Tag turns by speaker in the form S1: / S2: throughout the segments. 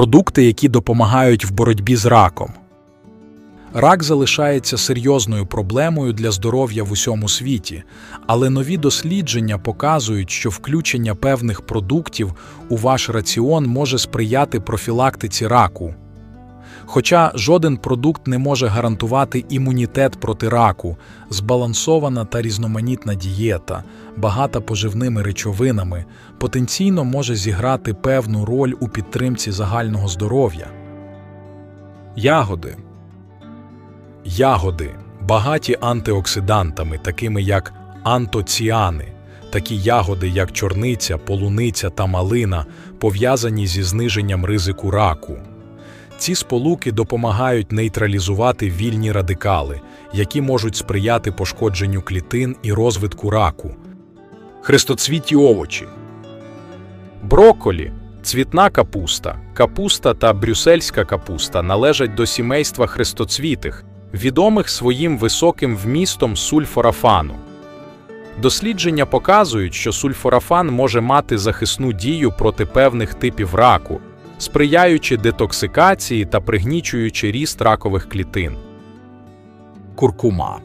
S1: продукти, які допомагають в боротьбі з раком. Рак залишається серйозною проблемою для здоров'я в усьому світі, але нові дослідження показують, що включення певних продуктів у ваш раціон може сприяти профілактиці раку. Хоча жоден продукт не може гарантувати імунітет проти раку, збалансована та різноманітна дієта, багата поживними речовинами, потенційно може зіграти певну роль у підтримці загального здоров'я. Ягоди Ягоди багаті антиоксидантами, такими як антоціани. Такі ягоди, як чорниця, полуниця та малина, пов'язані зі зниженням ризику раку. Ці сполуки допомагають нейтралізувати вільні радикали, які можуть сприяти пошкодженню клітин і розвитку раку. Хрестоцвіті овочі. Брокколі, цвітна капуста, капуста та брюссельська капуста належать до сімейства хрестоцвітих, відомих своїм високим вмістом сульфорафану. Дослідження показують, що сульфорафан може мати захисну дію проти певних типів раку, сприяючи детоксикації та пригнічуючи ріст ракових клітин. Куркума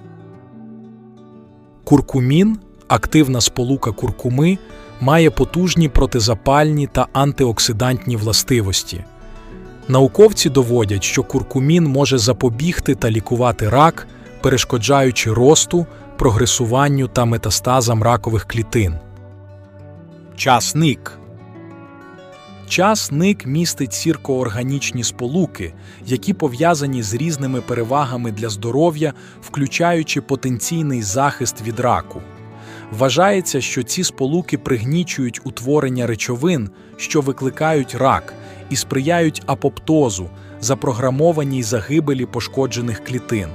S1: Куркумін, активна сполука куркуми, має потужні протизапальні та антиоксидантні властивості. Науковці доводять, що куркумін може запобігти та лікувати рак, перешкоджаючи росту, прогресуванню та метастазам ракових клітин. Часник Часник містить сіркоорганічні сполуки, які пов'язані з різними перевагами для здоров'я, включаючи потенційний захист від раку. Вважається, що ці сполуки пригнічують утворення речовин, що викликають рак, і сприяють апоптозу, запрограмованій загибелі пошкоджених клітин.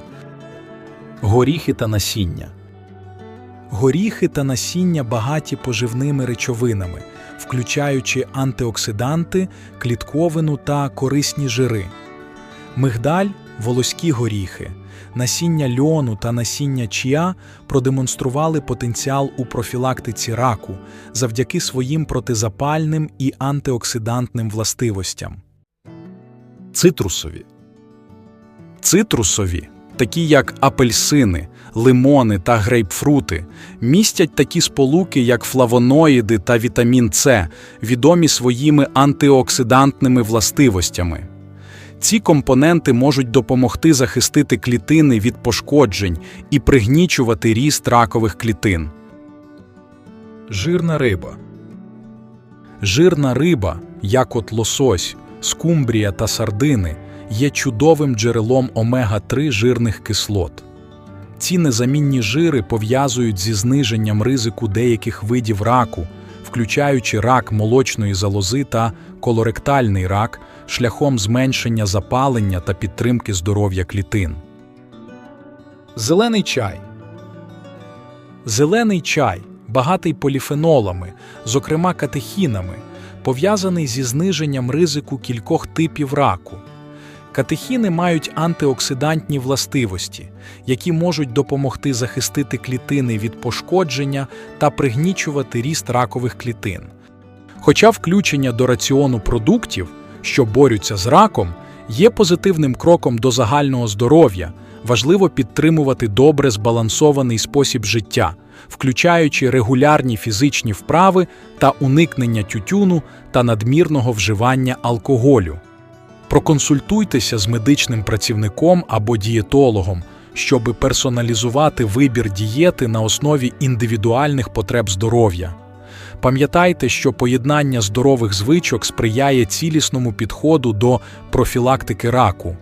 S1: Горіхи та насіння Горіхи та насіння багаті поживними речовинами, включаючи антиоксиданти, клітковину та корисні жири. Мигдаль, волоські горіхи, насіння льону та насіння чія продемонстрували потенціал у профілактиці раку завдяки своїм протизапальним і антиоксидантним властивостям. Цитрусові Цитрусові, такі як апельсини, лимони та грейпфрути, містять такі сполуки, як флавоноїди та вітамін С, відомі своїми антиоксидантними властивостями. Ці компоненти можуть допомогти захистити клітини від пошкоджень і пригнічувати ріст ракових клітин. Жирна риба Жирна риба, як от лосось, скумбрія та сардини, є чудовим джерелом омега-3 жирних кислот. Ці незамінні жири пов'язують зі зниженням ризику деяких видів раку, включаючи рак молочної залози та колоректальний рак, шляхом зменшення запалення та підтримки здоров'я клітин. Зелений чай Зелений чай, багатий поліфенолами, зокрема катехінами, пов'язаний зі зниженням ризику кількох типів раку. Катехіни мають антиоксидантні властивості, які можуть допомогти захистити клітини від пошкодження та пригнічувати ріст ракових клітин. Хоча включення до раціону продуктів, що борються з раком, є позитивним кроком до загального здоров'я, важливо підтримувати добре збалансований спосіб життя, включаючи регулярні фізичні вправи та уникнення тютюну та надмірного вживання алкоголю. Проконсультуйтеся з медичним працівником або дієтологом, щоб персоналізувати вибір дієти на основі індивідуальних потреб здоров'я. Пам'ятайте, що поєднання здорових звичок сприяє цілісному підходу до профілактики раку.